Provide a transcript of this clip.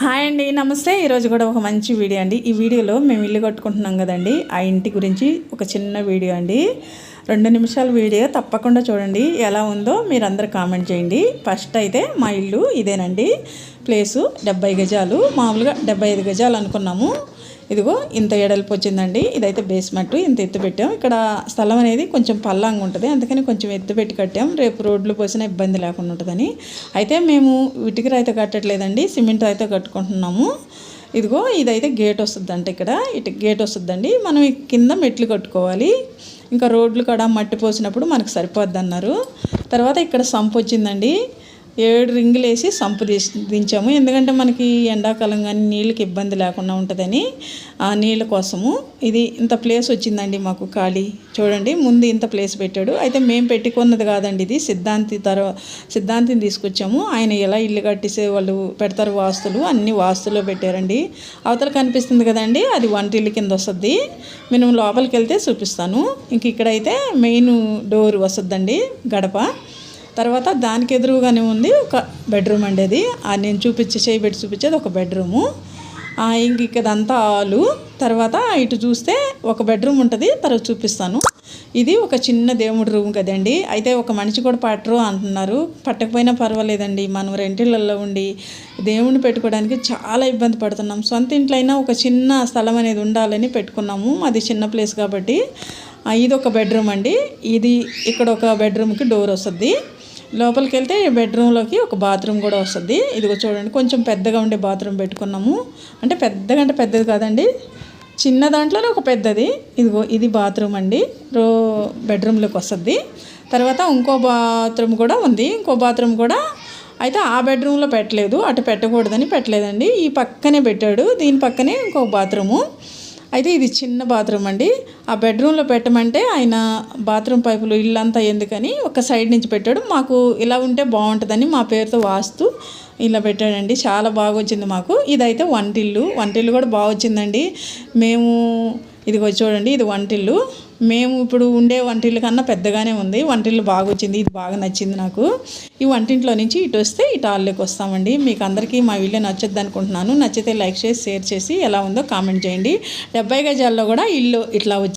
Hi అండి నమస్తే. ఈరోజు కూడా ఒక మంచి వీడియో అండి. ఈ వీడియోలో మేము ఇల్లు కట్టుకుంటున్నాం కదండి. ఆ ఇంటి గురించి ఒక చిన్న వీడియో అండి. రెండు నిమిషాల వీడియో తప్పకుండా చూడండి. ఎలా ఉందో మీరు కామెంట్ చేయండి. ఫస్ట్ అయితే మా ఇల్లు ఇదేనండి. ప్లేసు డెబ్బై గజాలు. మామూలుగా డెబ్బై ఐదు గజాలు అనుకున్నాము. ఇదిగో ఇంత ఎడల్పు వచ్చిందండి. ఇదైతే బేస్మెంట్ ఇంత ఎత్తు పెట్టాం. ఇక్కడ స్థలం అనేది కొంచెం పల్లంగా ఉంటుంది. అందుకని కొంచెం ఎత్తు పెట్టి కట్టాం. రేపు రోడ్లు పోసిన ఇబ్బంది లేకుండా ఉంటుందని. అయితే మేము ఇటుక రాయితో కట్టట్లేదండి. సిమెంట్ రాయితో కట్టుకుంటున్నాము. ఇదిగో ఇదైతే గేట్ వస్తుందంట ఇక్కడ. ఇటు గేట్ వస్తుందండి. మనం కింద మెట్లు కట్టుకోవాలి. ఇంకా రోడ్లు కూడా మట్టి పోసినప్పుడు మనకు సరిపోద్ది అన్నారు. తర్వాత ఇక్కడ సంపు వచ్చిందండి. ఏడు రింగులు వేసి సంపు తీసి దించాము ఎందుకంటే మనకి ఎండాకాలం కానీ నీళ్ళకి ఇబ్బంది లేకుండా ఉంటుందని ఆ నీళ్ళ కోసము. ఇది ఇంత ప్లేస్ వచ్చిందండి మాకు ఖాళీ. చూడండి ముందు ఇంత ప్లేస్ పెట్టాడు. అయితే మేము పెట్టుకున్నది కాదండి ఇది. సిద్ధాంతి తర్వాత సిద్ధాంతిని తీసుకొచ్చాము. ఆయన ఎలా ఇల్లు కట్టేసే వాళ్ళు పెడతారు వాస్తులు అన్ని వాస్తులో పెట్టారండి. అవతల కనిపిస్తుంది కదండి అది వంటిల్లు కింద వస్తుంది. మేము లోపలికి వెళ్తే చూపిస్తాను. ఇంక ఇక్కడైతే మెయిన్ డోర్ వస్తుందండి గడప. తర్వాత దానికి ఎదురుగానే ఉంది ఒక బెడ్రూమ్ అండి అది. నేను చూపించే చేయి పెట్టి చూపించేది ఒక బెడ్రూము. ఇంక ఇక్కడంతా హాలు తర్వాత ఇటు చూస్తే ఒక బెడ్రూమ్ ఉంటుంది తర్వాత చూపిస్తాను. ఇది ఒక చిన్న దేవుడి రూమ్ కదండి. అయితే ఒక మనిషి కూడా పట్టరు అంటున్నారు. పట్టకపోయినా పర్వాలేదండి. మనం రెంటిళ్ళల్లో ఉండి దేవుడిని పెట్టుకోవడానికి చాలా ఇబ్బంది పడుతున్నాం. సొంత ఇంట్లో అయినా ఒక చిన్న స్థలం అనేది ఉండాలని పెట్టుకున్నాము. అది చిన్న ప్లేస్ కాబట్టి. ఇది ఒక బెడ్రూమ్ అండి. ఇది ఇక్కడ ఒక బెడ్రూమ్కి డోర్ వస్తుంది. లోపలికి వెళ్తే బెడ్రూమ్లోకి ఒక బాత్రూమ్ కూడా వస్తుంది. ఇదిగో చూడండి కొంచెం పెద్దగా ఉండే బాత్రూమ్ పెట్టుకున్నాము. అంటే పెద్దగా అంటే పెద్దది కాదండి చిన్న దాంట్లోనే ఒక పెద్దది. ఇదిగో ఇది బాత్రూమ్ అండి రో బెడ్రూమ్లోకి వస్తుంది. తర్వాత ఇంకో బాత్రూమ్ కూడా ఉంది ఇంకో బాత్రూమ్ కూడా అయితే ఆ బెడ్రూమ్లో పెట్టలేదు అటు పెట్టకూడదని పెట్టలేదండి. ఈ పక్కనే పెట్టాడు దీని పక్కనే ఇంకో బాత్రూము. అయితే ఇది చిన్న బాత్రూమ్ అండి. ఆ బెడ్రూమ్లో పెట్టమంటే ఆయన బాత్రూమ్ పైపులు ఇల్లంతా ఎందుకని ఒక సైడ్ నుంచి పెట్టాడు. మాకు ఇలా ఉంటే బాగుంటుందని మా పేరుతో వాస్తు ఇలా పెట్టాడండి. చాలా బాగా వచ్చింది మాకు. ఇదైతే వంటిల్లు. వంటిల్లు కూడా బాగా వచ్చిందండి మేము ఇదిగో చూడండి ఇది వంటిల్లు. మేము ఇప్పుడు ఉండే వంటిల్లు కన్నా పెద్దగానే ఉంది. వంటిల్లు బాగా వచ్చింది ఇది బాగా నచ్చింది నాకు. ఈ వంటింట్లో నుంచి ఇటు వస్తే ఇటు హాల్లోకి వస్తామండి. మీకు అందరికీ మా వీడియో నచ్చొద్దు అనుకుంటున్నాను. నచ్చితే లైక్ చేసి షేర్ చేసి ఎలా ఉందో కామెంట్ చేయండి. డెబ్బై గజాల్లో కూడా ఇల్లు ఇట్లా